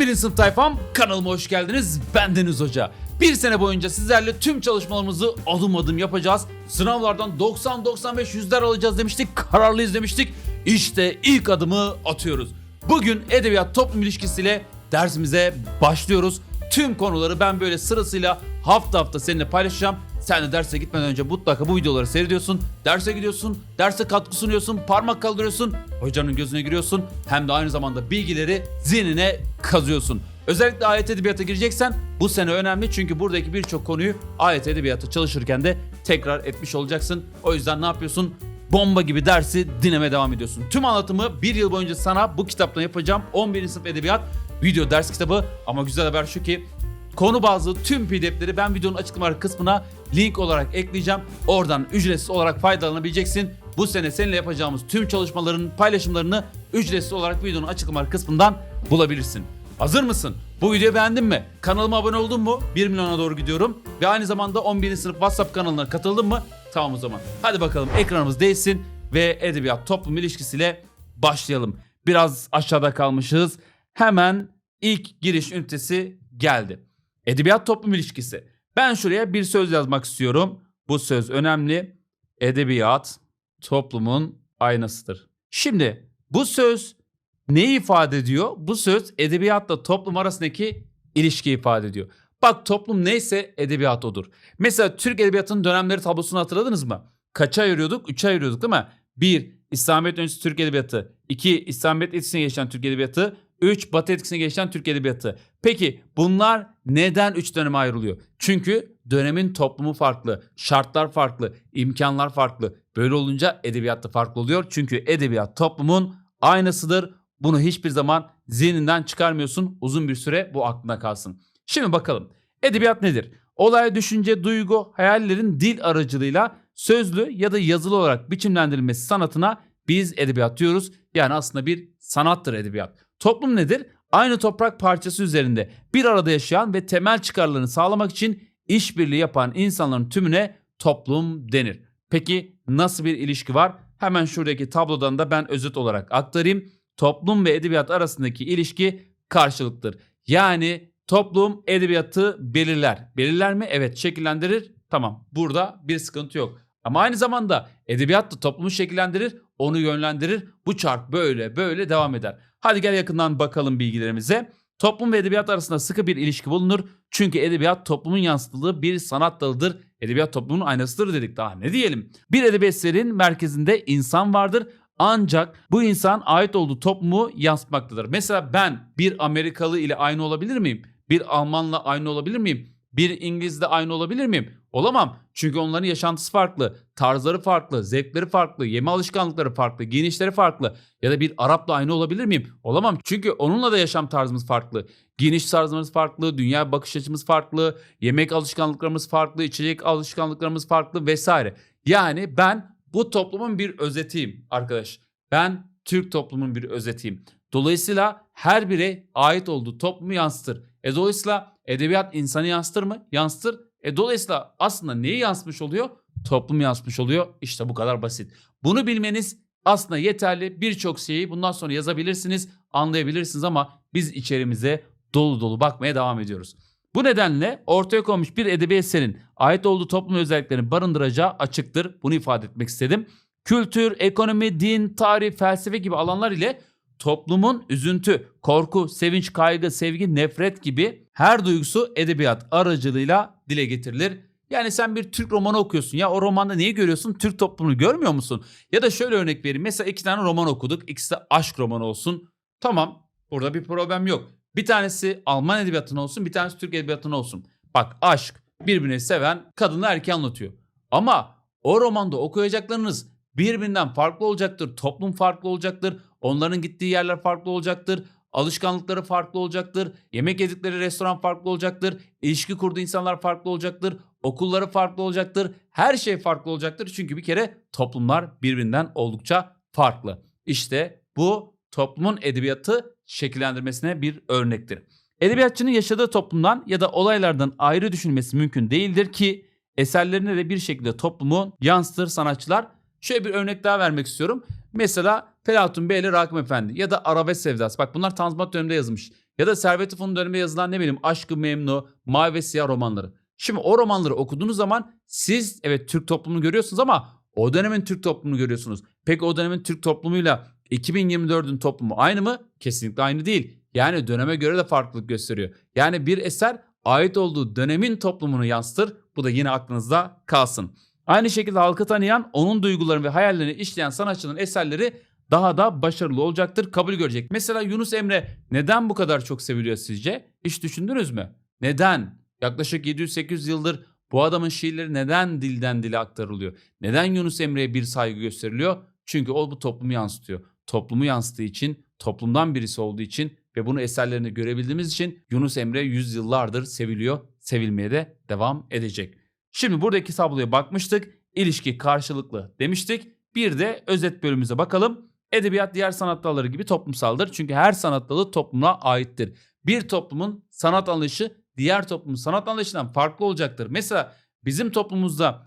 11. sınıf tayfam kanalıma hoş geldiniz. Ben Deniz Hoca. Bir sene boyunca sizlerle tüm çalışmalarımızı adım adım yapacağız. Sınavlardan 90-95 yüzler alacağız demiştik. Kararlıyız demiştik. İşte ilk adımı atıyoruz. Bugün edebiyat toplum ilişkisiyle dersimize başlıyoruz. Tüm konuları ben böyle sırasıyla hafta hafta seninle paylaşacağım. Sen de derse gitmeden önce mutlaka bu videoları seyrediyorsun. Derse gidiyorsun, derse katkı sunuyorsun, parmak kaldırıyorsun, hocanın gözüne giriyorsun. Hem de aynı zamanda bilgileri zihnine kazıyorsun. Özellikle ayet edebiyata gireceksen bu sene önemli çünkü buradaki birçok konuyu ayet edebiyatı çalışırken de tekrar etmiş olacaksın. O yüzden ne yapıyorsun? Bomba gibi dersi dinlemeye devam ediyorsun. Tüm anlatımı bir yıl boyunca sana bu kitaptan yapacağım. 11. sınıf edebiyat video ders kitabı ama güzel haber şu ki Konu bazlı tüm pdf'leri ben videonun açıklama kısmına link olarak ekleyeceğim. Oradan ücretsiz olarak faydalanabileceksin. Bu sene seninle yapacağımız tüm çalışmaların paylaşımlarını ücretsiz olarak videonun açıklama kısmından bulabilirsin. Hazır mısın? Bu videoyu beğendin mi? Kanalıma abone oldun mu? 1 milyona doğru gidiyorum. Ve aynı zamanda 11. sınıf WhatsApp kanalına katıldın mı? Tamam o zaman. Hadi bakalım ekranımız değilsin ve edebiyat toplum ilişkisiyle başlayalım. Biraz aşağıda kalmışız. Hemen ilk giriş ünitesi geldi. Edebiyat toplum ilişkisi. Ben şuraya bir söz yazmak istiyorum. Bu söz önemli. Edebiyat toplumun aynasıdır. Şimdi bu söz neyi ifade ediyor? Bu söz edebiyatla toplum arasındaki ilişki ifade ediyor. Bak toplum neyse edebiyat odur. Mesela Türk edebiyatının dönemleri tablosunu hatırladınız mı? Kaça ayırıyorduk? Üçe ayırıyorduk değil mi? 1. İslamiyet öncesi Türk edebiyatı. 2. İslamiyet etkisine geçen Türk edebiyatı. 3. Batı etkisine geçen Türk edebiyatı. Peki bunlar neden 3 döneme ayrılıyor? Çünkü dönemin toplumu farklı, şartlar farklı, imkanlar farklı. Böyle olunca edebiyat da farklı oluyor. Çünkü edebiyat toplumun aynasıdır. Bunu hiçbir zaman zihninden çıkarmıyorsun. Uzun bir süre bu aklına kalsın. Şimdi bakalım. Edebiyat nedir? Olay, düşünce, duygu, hayallerin dil aracılığıyla sözlü ya da yazılı olarak biçimlendirilmesi sanatına biz edebiyat diyoruz. Yani aslında bir sanattır edebiyat. Toplum nedir? Aynı toprak parçası üzerinde bir arada yaşayan ve temel çıkarlarını sağlamak için işbirliği yapan insanların tümüne toplum denir. Peki nasıl bir ilişki var? Hemen şuradaki tablodan da ben özet olarak aktarayım. Toplum ve edebiyat arasındaki ilişki karşılıktır. Yani toplum edebiyatı belirler. Belirler mi? Evet şekillendirir. Tamam burada bir sıkıntı yok. Ama aynı zamanda edebiyat da toplumu şekillendirir, onu yönlendirir. Bu çark böyle böyle devam eder. Hadi gel yakından bakalım bilgilerimize. Toplum ve edebiyat arasında sıkı bir ilişki bulunur. Çünkü edebiyat toplumun yansıtıldığı bir sanat dalıdır. Edebiyat toplumun aynasıdır dedik daha ne diyelim. Bir edebiyat eserin merkezinde insan vardır. Ancak bu insan ait olduğu toplumu yansıtmaktadır. Mesela ben bir Amerikalı ile aynı olabilir miyim? Bir Almanla aynı olabilir miyim? Bir İngilizle aynı olabilir miyim? Olamam. Çünkü onların yaşantısı farklı, tarzları farklı, zevkleri farklı, yeme alışkanlıkları farklı, giyinişleri farklı. Ya da bir Arapla aynı olabilir miyim? Olamam. Çünkü onunla da yaşam tarzımız farklı. Giyiniş tarzımız farklı, dünya bakış açımız farklı, yemek alışkanlıklarımız farklı, içecek alışkanlıklarımız farklı vesaire. Yani ben bu toplumun bir özetiyim arkadaş. Ben Türk toplumun bir özetiyim. Dolayısıyla her birey ait olduğu toplumu yansıtır. E dolayısıyla edebiyat insanı yansıtır mı? Yansıtır. E dolayısıyla aslında neyi yansıtmış oluyor? Toplum yansıtmış oluyor. İşte bu kadar basit. Bunu bilmeniz aslında yeterli. Birçok şeyi bundan sonra yazabilirsiniz, anlayabilirsiniz ama biz içerimize dolu dolu bakmaya devam ediyoruz. Bu nedenle ortaya konmuş bir edebi eserin ait olduğu toplum özelliklerini barındıracağı açıktır. Bunu ifade etmek istedim. Kültür, ekonomi, din, tarih, felsefe gibi alanlar ile toplumun üzüntü, korku, sevinç, kaygı, sevgi, nefret gibi her duygusu edebiyat aracılığıyla dile getirilir. Yani sen bir Türk romanı okuyorsun ya o romanda neyi görüyorsun? Türk toplumunu görmüyor musun? Ya da şöyle örnek vereyim. Mesela iki tane roman okuduk. İkisi de aşk romanı olsun. Tamam burada bir problem yok. Bir tanesi Alman edebiyatına olsun bir tanesi Türk edebiyatına olsun. Bak aşk birbirini seven kadınla erkeği anlatıyor. Ama o romanda okuyacaklarınız birbirinden farklı olacaktır. Toplum farklı olacaktır. Onların gittiği yerler farklı olacaktır. Alışkanlıkları farklı olacaktır. Yemek yedikleri restoran farklı olacaktır. İlişki kurduğu insanlar farklı olacaktır. Okulları farklı olacaktır. Her şey farklı olacaktır. Çünkü bir kere toplumlar birbirinden oldukça farklı. İşte bu toplumun edebiyatı şekillendirmesine bir örnektir. Edebiyatçının yaşadığı toplumdan ya da olaylardan ayrı düşünmesi mümkün değildir ki eserlerine de bir şekilde toplumu yansıtır sanatçılar. Şöyle bir örnek daha vermek istiyorum. Mesela Pelatun Bey ile Rakım Efendi ya da Arabesk Sevdası. Bak bunlar Tanzimat döneminde yazılmış. Ya da Servet-i Fünun döneminde yazılan ne bileyim Aşkı Memnu, Mavi ve Siyah romanları. Şimdi o romanları okuduğunuz zaman siz evet Türk toplumunu görüyorsunuz ama o dönemin Türk toplumunu görüyorsunuz. Peki o dönemin Türk toplumuyla 2024'ün toplumu aynı mı? Kesinlikle aynı değil. Yani döneme göre de farklılık gösteriyor. Yani bir eser ait olduğu dönemin toplumunu yansıtır. Bu da yine aklınızda kalsın. Aynı şekilde halkı tanıyan, onun duygularını ve hayallerini işleyen sanatçının eserleri daha da başarılı olacaktır, kabul görecek. Mesela Yunus Emre neden bu kadar çok seviliyor sizce? Hiç düşündünüz mü? Neden? Yaklaşık 700-800 yıldır bu adamın şiirleri neden dilden dile aktarılıyor? Neden Yunus Emre'ye bir saygı gösteriliyor? Çünkü o bu toplumu yansıtıyor. Toplumu yansıttığı için, toplumdan birisi olduğu için ve bunu eserlerinde görebildiğimiz için Yunus Emre yüzyıllardır seviliyor, sevilmeye de devam edecek. Şimdi buradaki tabloya bakmıştık. İlişki karşılıklı demiştik. Bir de özet bölümümüze bakalım. Edebiyat diğer sanat dalları gibi toplumsaldır. Çünkü her sanat dalı topluma aittir. Bir toplumun sanat anlayışı diğer toplumun sanat anlayışından farklı olacaktır. Mesela bizim toplumumuzda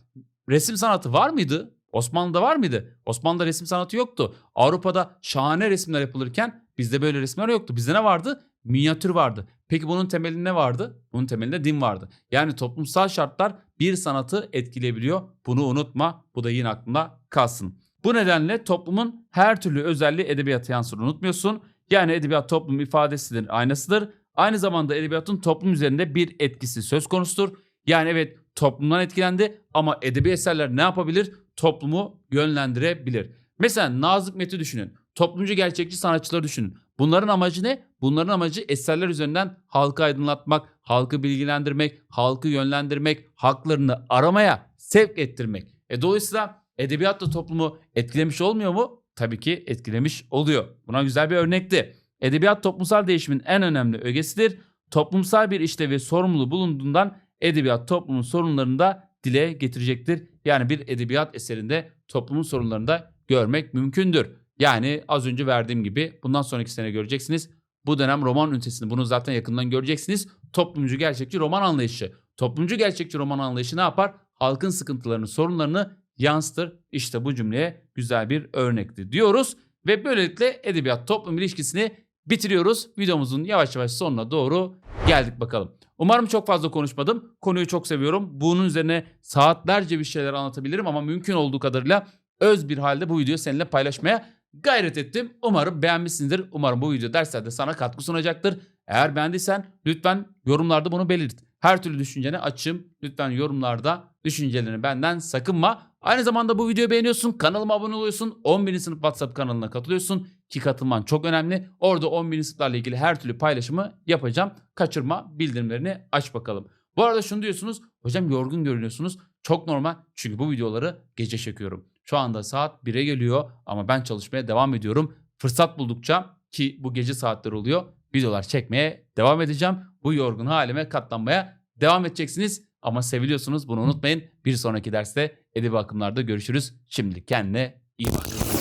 resim sanatı var mıydı? Osmanlı'da var mıydı? Osmanlı'da resim sanatı yoktu. Avrupa'da şahane resimler yapılırken bizde böyle resimler yoktu. Bizde ne vardı? Minyatür vardı. Peki bunun temelinde ne vardı? Bunun temelinde din vardı. Yani toplumsal şartlar bir sanatı etkileyebiliyor. Bunu unutma. Bu da yine aklında kalsın. Bu nedenle toplumun her türlü özelliği edebiyata yansır unutmuyorsun. Yani edebiyat toplum ifadesidir, aynasıdır. Aynı zamanda edebiyatın toplum üzerinde bir etkisi söz konusudur. Yani evet toplumdan etkilendi ama edebi eserler ne yapabilir? Toplumu yönlendirebilir. Mesela Nazım Hikmet'i düşünün. Toplumcu gerçekçi sanatçıları düşünün. Bunların amacı ne? Bunların amacı eserler üzerinden halkı aydınlatmak, halkı bilgilendirmek, halkı yönlendirmek, haklarını aramaya sevk ettirmek. E dolayısıyla edebiyat da toplumu etkilemiş olmuyor mu? Tabii ki etkilemiş oluyor. Buna güzel bir örnekti. Edebiyat toplumsal değişimin en önemli ögesidir. Toplumsal bir işlevi sorumlu bulunduğundan edebiyat toplumun sorunlarını da dile getirecektir. Yani bir edebiyat eserinde toplumun sorunlarını da görmek mümkündür. Yani az önce verdiğim gibi bundan sonraki sene göreceksiniz. Bu dönem roman ünitesini bunu zaten yakından göreceksiniz. Toplumcu gerçekçi roman anlayışı. Toplumcu gerçekçi roman anlayışı ne yapar? Halkın sıkıntılarını, sorunlarını yansıtır. İşte bu cümleye güzel bir örnekti diyoruz. Ve böylelikle edebiyat toplum ilişkisini bitiriyoruz. Videomuzun yavaş yavaş sonuna doğru geldik bakalım. Umarım çok fazla konuşmadım. Konuyu çok seviyorum. Bunun üzerine saatlerce bir şeyler anlatabilirim ama mümkün olduğu kadarıyla öz bir halde bu videoyu seninle paylaşmaya gayret ettim. Umarım beğenmişsindir. Umarım bu video derslerde sana katkı sunacaktır. Eğer beğendiysen lütfen yorumlarda bunu belirt. Her türlü düşüncene açım. Lütfen yorumlarda düşüncelerini benden sakınma. Aynı zamanda bu videoyu beğeniyorsun, kanalıma abone oluyorsun, 11. sınıf WhatsApp kanalına katılıyorsun ki katılman çok önemli. Orada 11. sınıflarla ilgili her türlü paylaşımı yapacağım. Kaçırma bildirimlerini aç bakalım. Bu arada şunu diyorsunuz, hocam yorgun görünüyorsunuz. Çok normal çünkü bu videoları gece çekiyorum. Şu anda saat 1'e geliyor ama ben çalışmaya devam ediyorum. Fırsat buldukça ki bu gece saatleri oluyor videolar çekmeye devam edeceğim. Bu yorgun halime katlanmaya devam edeceksiniz. Ama seviliyorsunuz bunu unutmayın. Bir sonraki derste edebi akımlarda görüşürüz. Şimdi kendine iyi bak.